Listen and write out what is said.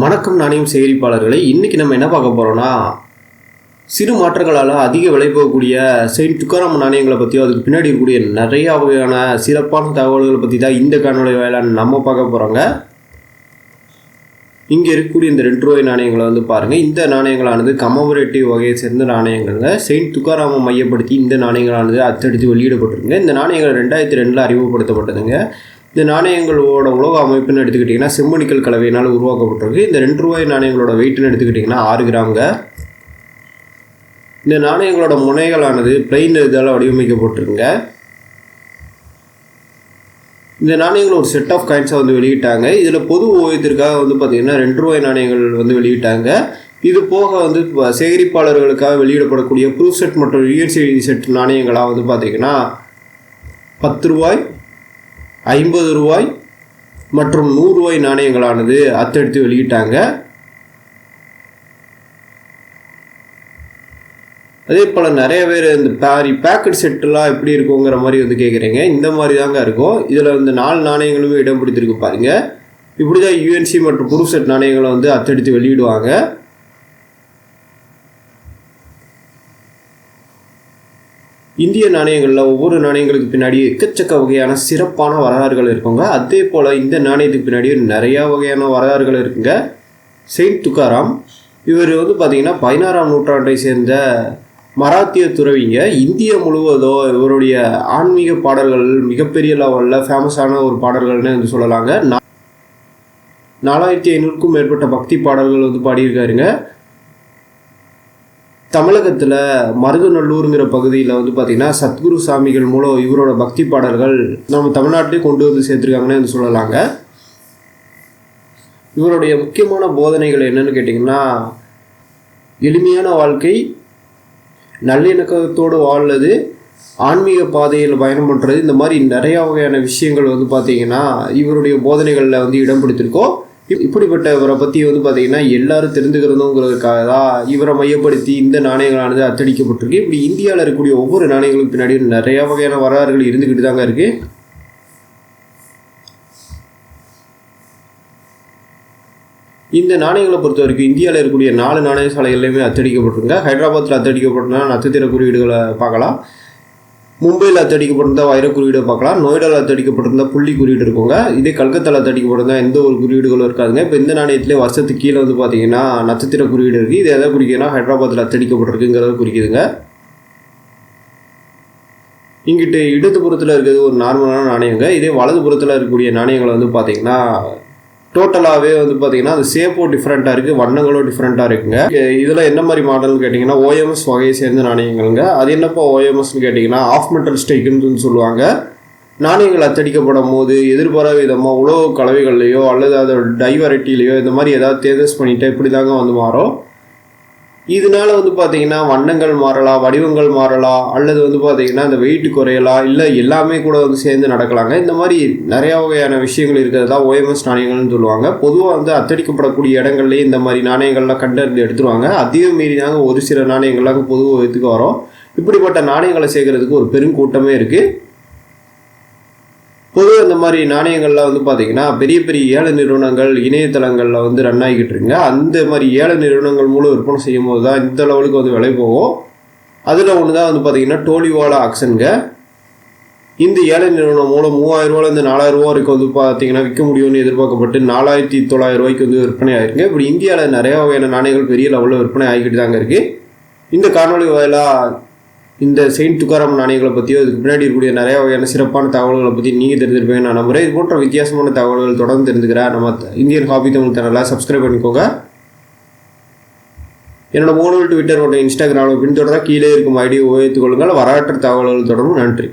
வணக்கம் நாணயம் சேகரிப்பாளர்களை இன்றைக்கி நம்ம என்ன பார்க்க போகிறோன்னா சிறு மாற்றங்களால் அதிக விலை போகக்கூடிய செயின்ட் துக்காராம் நாணயங்களை பற்றியும் அதுக்கு பின்னாடி இருக்கக்கூடிய நிறைய வகையான சிறப்பான தகவல்களை பற்றி தான் இந்த காணொலி வேளாண் நம்ம பார்க்க போகிறோங்க இங்கே இருக்கக்கூடிய இந்த ரெண்டு ரூபாய் நாணயங்களை வந்து பாருங்கள் இந்த நாணயங்களானது கமமரேட்டிவ் வகையை சேர்ந்த நாணயங்கள்ங்க. செயின்ட் துக்காராமை மையப்படுத்தி இந்த நாணயங்களானது அச்சடித்து வெளியிடப்பட்டிருக்குங்க. இந்த நாணயங்கள் ரெண்டாயிரத்தி ரெண்டில் அறிமுகப்படுத்தப்பட்டதுங்க. இந்த நாணயங்களோட உலக அமைப்புன்னு எடுத்துக்கிட்டிங்கன்னா செம்மணிக்கல் கலவையினால் உருவாக்கப்பட்டிருக்கு. இந்த ரெண்டு ரூபாய் நாணயங்களோட வெயிட்னு எடுத்துக்கிட்டிங்கன்னா ஆறு கிராம்ங்க. இந்த நாணயங்களோட முனைகளானது பிளைன் இதால் வடிவமைக்கப்பட்டிருக்குங்க. இந்த நாணயங்கள் ஒரு செட் ஆஃப் காயின்ஸாக வந்து வெளியிட்டாங்க. இதில் பொது ஓவியத்திற்காக வந்து பார்த்திங்கன்னா ரெண்டு ரூபாய் நாணயங்கள் வந்து வெளியிட்டாங்க. இது போக வந்து சேகரிப்பாளர்களுக்காக வெளியிடப்படக்கூடிய ப்ரூஃப் செட் மற்றும் ரியல்சி செட் நாணயங்களாக வந்து பார்த்திங்கன்னா பத்து ரூபாய் ஐம்பது ரூபாய் மற்றும் நூறு ரூபாய் நாணயங்களானது அத்தெடுத்து வெளியிட்டாங்க. அதே போல் நிறைய பேர் இந்த பாரி பேக்கெட் செட்டுலாம் எப்படி இருக்குங்கிற மாதிரி வந்து கேட்குறீங்க இந்த மாதிரி தாங்க இருக்கும். இதில் இந்த நாலு நாணயங்களுமே இடம் பிடித்திருக்கு பாருங்கள் இப்படி தான் யூஎன்சி மற்றும் ப்ரூஃப் செட் நாணயங்களை வந்து அத்தெடுத்து வெளியிடுவாங்க. இந்திய நாணயங்களில் ஒவ்வொரு நாணயங்களுக்கு பின்னாடி எக்கச்சக்க வகையான சிறப்பான வரலாறுகள் இருக்குங்க. அதே போல் இந்த நாணயத்துக்கு பின்னாடி நிறையா வகையான வரலாறுகள் இருக்குங்க. செயின்ட் துக்காராம் இவர் வந்து பார்த்திங்கன்னா பதினாறாம் நூற்றாண்டை சேர்ந்த மராத்திய துறவிங்க. இந்தியா முழுவதும் இவருடைய ஆன்மீக பாடல்கள் மிகப்பெரிய லெவலில் ஃபேமஸான ஒரு பாடல்கள்னு வந்து சொல்லலாங்க. நா- நாலாயிரத்தி ஐநூறுக்கும் மேற்பட்ட பக்தி பாடல்கள் வந்து பாடியிருக்காருங்க. தமிழகத்தில் மருதநல்லூருங்கிற பகுதியில் வந்து பார்த்திங்கன்னா சத்குரு சாமிகள் மூலம் இவரோட பக்தி பாடல்கள் நம்ம தமிழ்நாட்டிலே கொண்டு வந்து சேர்த்துருக்காங்கன்னு சொல்லலாங்க. இவருடைய முக்கியமான போதனைகள் என்னன்னு கேட்டிங்கன்னா எளிமையான வாழ்க்கை நல்லிணக்கத்தோடு வாழ்வது ஆன்மீக பாதையில் பயணம் பண்ணுறது இந்த மாதிரி நிறையா வகையான விஷயங்கள் வந்து பார்த்தீங்கன்னா இவருடைய போதனைகளில் வந்து இடம் பிடித்திருக்கோம். இப்படிப்பட்ட இவரை பற்றி வந்து பார்த்தீங்கன்னா எல்லாரும் தெரிந்துக்கிறதுங்கிறதுக்காக தான் இவரை மையப்படுத்தி இந்த நாணயங்களானது அச்சடிக்கப்பட்டிருக்கு இப்படி இந்தியாவில் இருக்கக்கூடிய ஒவ்வொரு நாணயங்களுக்கு பின்னாடியும் நிறையா வகையான வரலாறுகள் இருந்துக்கிட்டு தாங்க இருக்குது இந்த நாணயங்களை பொறுத்த வரைக்கும் இந்தியாவில் இருக்கக்கூடிய நாலு நாணய சாலைகள்லையுமே அச்சடிக்கப்பட்டிருங்க ஹைதராபாத்தில் அத்தடிக்கப்பட்டனா நட்சத்திர குறியீடுகளை பார்க்கலாம். மும்பையில் அச்சடிக்கப்பட்டிருந்தா வைர குறியீடு பார்க்கலாம். நொய்டாவில் அச்சடிக்கப்பட்டிருந்தா புள்ளி குறியீடு இருக்குங்க. இதே கல்கத்தாவில் அச்சடிக்கப்பட்டிருந்தா எந்த ஒரு குறியீடுகளும் இருக்காதுங்க. இப்போ இந்த நாணயத்திலே வருஷத்துக்கு கீழே வந்து பார்த்தீங்கன்னா நட்சத்திர குறியீடு இருக்குது இது எதை குறிக்குதுன்னா ஹைதராபாத்தில் அச்சடிக்கப்பட்டிருக்குங்கிறத குறிக்குதுங்க. இங்கிட்டு இடதுபுறத்தில் இருக்கிறது ஒரு நார்மலான நாணயங்க. இதே வலதுபுறத்தில் இருக்கக்கூடிய நாணயங்களை வந்து பார்த்தீங்கன்னா டோட்டலாகவே வந்து பார்த்தீங்கன்னா அது ஷேப்பும் டிஃப்ரெண்ட்டாக இருக்குது வண்ணங்களும் டிஃப்ரெண்ட்டாக இருக்குங்க. இதில் என்ன மாதிரி மாடல்னு கேட்டிங்கன்னா ஓஎம்எஸ் வகையை சேர்ந்த நாணயங்கள்ங்க. அது என்னப்பா ஓஎம்எஸ்னு கேட்டிங்கன்னா ஆஃப் மெட்டல் ஸ்டேக்குன்னு சொல்லுவாங்க. நாணயங்கள் அச்சடிக்கப்படும் போது எதிர்பாராத விதமாக உழவு கலவைகள்லையோ அல்லது அதோட டைவரைட்டிலையோ இந்த மாதிரி ஏதாவது தேஜஸ் பண்ணிட்டு இப்படி தாங்க வந்து மாறும். இதனால வந்து பார்த்தீங்கன்னா வண்ணங்கள் மாறலாம் வடிவங்கள் மாறலாம் அல்லது வந்து பார்த்தீங்கன்னா இந்த வெயிட் குறையலாம் இல்லை எல்லாமே கூட வந்து சேர்ந்து நடக்கலாங்க. இந்த மாதிரி நிறையா வகையான விஷயங்கள் இருக்கிறது தான் ஓஎம்எஸ் நாணயங்கள்னு சொல்லுவாங்க. பொதுவாக வந்து அத்தடிக்கப்படக்கூடிய இடங்கள்லேயே இந்த மாதிரி நாணயங்கள்லாம் கண்டறிந்து எடுத்துருவாங்க. அதையும் மீறினாங்க ஒரு சில நாணயங்கள்லாம் பொதுவாக எடுத்துக்க வரோம். இப்படிப்பட்ட நாணயங்களை சேர்க்கறதுக்கு ஒரு பெருங்கூட்டமே இருக்குது பொதுவாக இந்த மாதிரி நாணயங்கள்லாம் வந்து பார்த்தீங்கன்னா பெரிய பெரிய ஏழை நிறுவனங்கள் இணையதளங்களில் வந்து ரன் ஆகிக்கிட்டு இருக்குங்க. அந்த மாதிரி ஏழை நிறுவனங்கள் மூலம் விற்பனை செய்யும் போது தான் இந்த லெவலுக்கு வந்து விலை போகும். அதில் ஒன்று தான் வந்து பார்த்தீங்கன்னா டோலிவாலா ஆக்ஷனுங்க. இந்த ஏழை நிறுவனம் மூலம் மூவாயிரம் ரூபாயிலேருந்து நாலாயிரம் ரூபா வரைக்கும் வந்து பார்த்தீங்கன்னா விற்க முடியும்னு எதிர்பார்க்கப்பட்டு நாலாயிரத்தி தொள்ளாயிரம் ரூபாய்க்கு வந்து விற்பனை ஆயிருங்க இப்படி இந்தியாவில் நிறையா வகையான நாணயங்கள் பெரிய லெவலில் விற்பனை ஆகிக்கிட்டு தாங்க இருக்குது இந்த காணொலி வாயிலாக இந்த செயின்ட் துக்காராம் நாணயங்களை பற்றியோ இதுக்கு பின்னாடி இருக்கக்கூடிய நிறைய வகையான சிறப்பான தகவல்களை பற்றி நீங்கள் தெரிஞ்சிருப்பீங்க நான் நம்புகிறேன் இது போன்ற வித்தியாசமான தகவல்கள் தொடர்ந்து தெரிஞ்சுக்கிறேன் நம்ம இந்தியன் ஹாபி தமிழ் சேனலை சப்ஸ்கிரைப் பண்ணிக்கோங்க. என்னோட மூணு ட்விட்டர் இன்ஸ்டாகிராமில் பின்தொடர கீழே இருக்கும் ஐடியை உபயோகித்துக் கொள்ளுங்கள். வரலாற்று தகவல்கள் தொடரும் நன்றி.